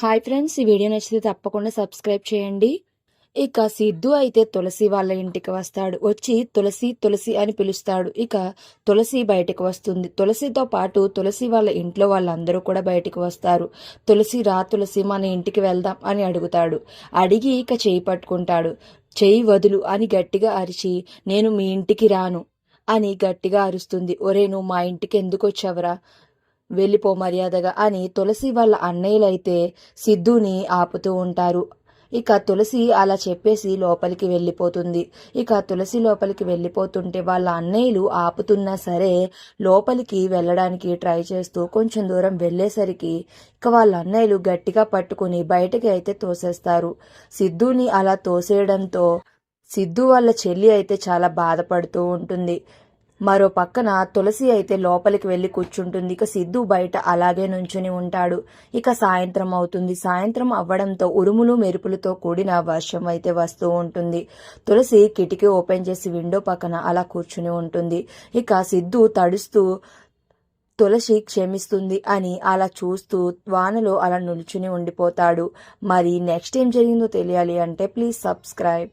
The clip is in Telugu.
హాయ్ ఫ్రెండ్స్ ఈ వీడియో నచ్చితే తప్పకుండా సబ్స్క్రైబ్ చేయండి. ఇక సిద్ధు అయితే తులసి వాళ్ళ ఇంటికి వస్తాడు. వచ్చి తులసి తులసి అని పిలుస్తాడు. ఇక తులసి బయటకు వస్తుంది. తులసితో పాటు తులసి వాళ్ళ ఇంట్లో వాళ్ళందరూ కూడా బయటకు వస్తారు. తులసి రా తులసి మన ఇంటికి వెళ్దాం అని అడుగుతాడు. అడిగి ఇక చేయి పట్టుకుంటాడు. చేయి వదులు అని గట్టిగా అరిచి నేను మీ ఇంటికి రాను అని గట్టిగా అరుస్తుంది. ఒరే నువ్వు మా ఇంటికి ఎందుకు వచ్చావురా? వెళ్ళిపో మర్యాదగా అని తులసి వాళ్ళ అన్నయ్యలైతే సిద్ధుని ఆపుతూ ఉంటారు. ఇక తులసి అలా చెప్పేసి లోపలికి వెళ్ళిపోతుంది. ఇక తులసి లోపలికి వెళ్ళిపోతుంటే వాళ్ళ అన్నయ్యలు ఆపుతున్నా సరే లోపలికి వెళ్ళడానికి ట్రై చేస్తూ కొంచెం దూరం వెళ్ళేసరికి ఇక వాళ్ళ అన్నయ్యలు గట్టిగా పట్టుకుని బయటకి అయితే తోసేస్తారు. సిద్ధుని అలా తోసేయడంతో సిద్ధు వాళ్ళ చెల్లి అయితే చాలా బాధపడుతూ ఉంటుంది. మరో పక్కన తులసి అయితే లోపలికి వెళ్ళి కూర్చుంటుంది. ఇక సిద్ధు బయట అలాగే నుంచుని ఉంటాడు. ఇక సాయంత్రం అవుతుంది. సాయంత్రం అవ్వడంతో ఉరుములు మెరుపులతో కూడిన వర్షం అయితే వస్తూ ఉంటుంది. తులసి కిటికీ ఓపెన్ చేసి విండో పక్కన అలా కూర్చుని ఉంటుంది. ఇక సిద్ధు తడుస్తూ తులసి క్షమిస్తుంది అని అలా చూస్తూ వానలో అలా నిల్చుని ఉండిపోతాడు. మరి నెక్స్ట్ ఏం జరిగిందో తెలియాలి అంటే ప్లీజ్ సబ్స్క్రైబ్.